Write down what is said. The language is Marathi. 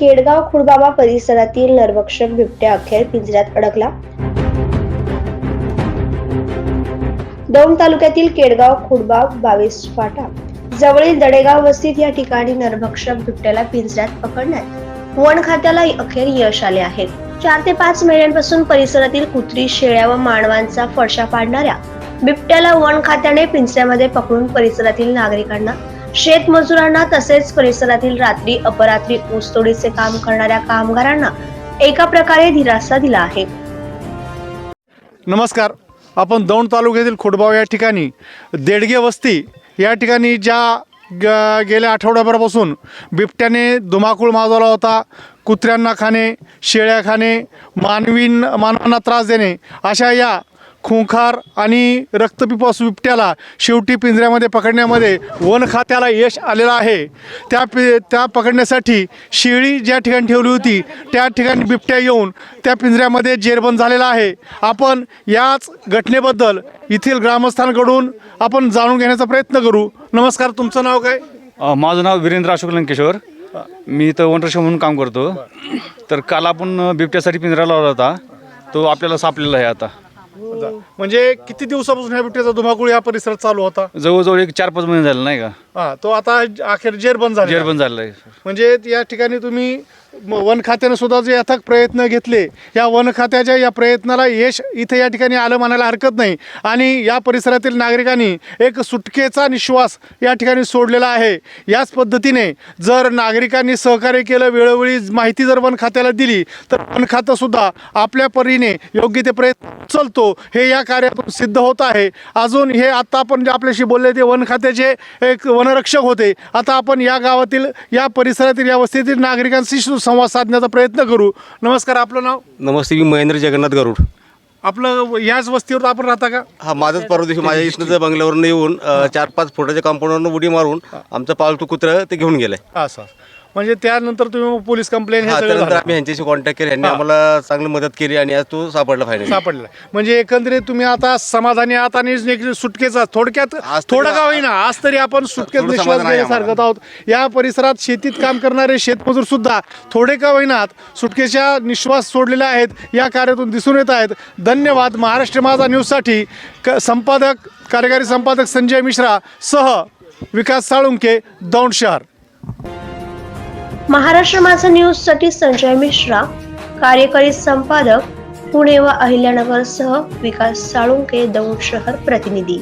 केडगाव खुडबाबा परिसरातील नरभक्षक बिबट्या अखेर पिंजऱ्यात अडकला. दौंड तालुक्यातील केडगाव खुडबाव बावीस फाटा. जवळील दडेगाव वस्तीत या ठिकाणी नरभक्षक बिबट्याला पिंजऱ्यात पकडण्यात वन खात्याला अखेर यश आले आहे. चार ते पाच महिन्यांपासून परिसरातील कुत्री शेळ्या व मानवांचा फडशा पाडणाऱ्या बिबट्याला वन खात्याने पिंजऱ्यामध्ये पकडून परिसरातील नागरिकांना शेतमजुरांना तसेच परिसरातील रात्री अपरात्री ऊसतोडीचे काम करणाऱ्या कामगारांना एका प्रकारे दिलासा दिला आहे. नमस्कार. आपण दौंड तालुक्यातील खोडबाव या ठिकाणी देडगे वस्ती या ठिकाणी ज्या ग गेल्या आठवड्याभरापासून बिबट्याने धुमाकूळ माजवला होता कुत्र्यांना खाणे शेळ्या खाणे मानवीन मानवांना त्रास देणे अशा या खुंखार आणि रक्तपिपास बिबट्याला शेवटी पिंजऱ्यामध्ये पकडण्यामध्ये वन खात्याला यश आलेलं आहे. त्या पि त्या पकडण्यासाठी शेळी ज्या ठिकाणी ठेवली होती त्या ठिकाणी बिबट्या येऊन त्या पिंजऱ्यामध्ये जेरबंद झालेला आहे. आपण याच घटनेबद्दल येथील ग्रामस्थांकडून आपण जाणून घेण्याचा प्रयत्न करू. नमस्कार तुमचं नाव काय? अ, माझं नाव वीरेंद्र अशोक लंकेश्वर. मी इथं वनरक्षक म्हणून काम करतो. तर काल आपण अ, बिबट्यासाठी पिंजरा लावला होता. तो आपल्याला सापलेला आहे आता. म्हणजे किती दिवसापासून ह्या बिबट्याचा धुमाकूळ या परिसरात चालू होता? जवळजवळ एक चार पाच महिने झाले नाही का? हा तो आता अखेर जेरबंद झाला जेरबंद झालेला आहे. म्हणजे या ठिकाणी तुम्ही वन खात्यानं सुद्धा जे अथक प्रयत्न घेतले या वन खात्याच्या या प्रयत्नाला यश इथे या ठिकाणी आलं म्हणायला हरकत नाही. आणि या परिसरातील नागरिकांनी एक सुटकेचा निश्वास या ठिकाणी सोडलेला आहे. याच पद्धतीने जर नागरिकांनी सहकार्य केलं वेळोवेळी माहिती जर वन खात्याला दिली तर वन खातंसुद्धा आपल्या परीने योग्य ते प्रयत्न चलतो हे या कार्यातून सिद्ध होत आहे. अजून हे आत्ता आपण जे आपल्याशी बोलले ते वन खात्याचे एक वनरक्षक होते. आता आपण या गावातील या परिसरातील या वस्तीतील नागरिकांशी संवाद साधण्याचा प्रयत्न करू. नमस्कार आपलं नाव? नमस्ते मी महेंद्र जगन्नाथ गरुड. आपलं याच वस्तीवर आपण राहता का? हा माझंच परवा दिवशी माझ्या इष्टच्या बंगल्यावरून येऊन अ, चार पाच फुटाच्या कंपाऊंडवरून उडी मारून आमचं पालतू कुत्रं ते घेऊन गेलंय असं. म्हणजे त्यानंतर तुम्ही पोलीस कंप्लेंट हे हा सगळं त्यानंतर झालं. आम्ही ह्यांच्याशी कॉन्टॅक्ट केले. यांनी. आम्हाला चांगली मदत केली आणि आज तो सापडला फायनल सापडलं. म्हणजे एकंदरीत तुम्ही आता समाधानी आहात आणि एक सुटकेचा थोडक्यात आज तरी थोडं का होईना आज तरी आपण सुटकेत थोडं निश्वास समाधान आहे घेण्यासारखं आहोत. या परिसरात शेतीत काम करणारे शेतमजूर सुद्धा थोडे का होईनात सुटकेच्या निश्वास सोडलेले आहेत. या कार्यातून दिसून येत आहेत. धन्यवाद. महाराष्ट्र माझा न्यूजसाठी क संपादक कार्यकारी संपादक संजय मिश्रा सह विकास साळुंके दौंड शहर. महाराष्ट्र माझा न्यूजसाठी संजय मिश्रा कार्यकारी संपादक पुणे व अहिल्यानगर सह विकास साळुंके दौंड शहर प्रतिनिधी.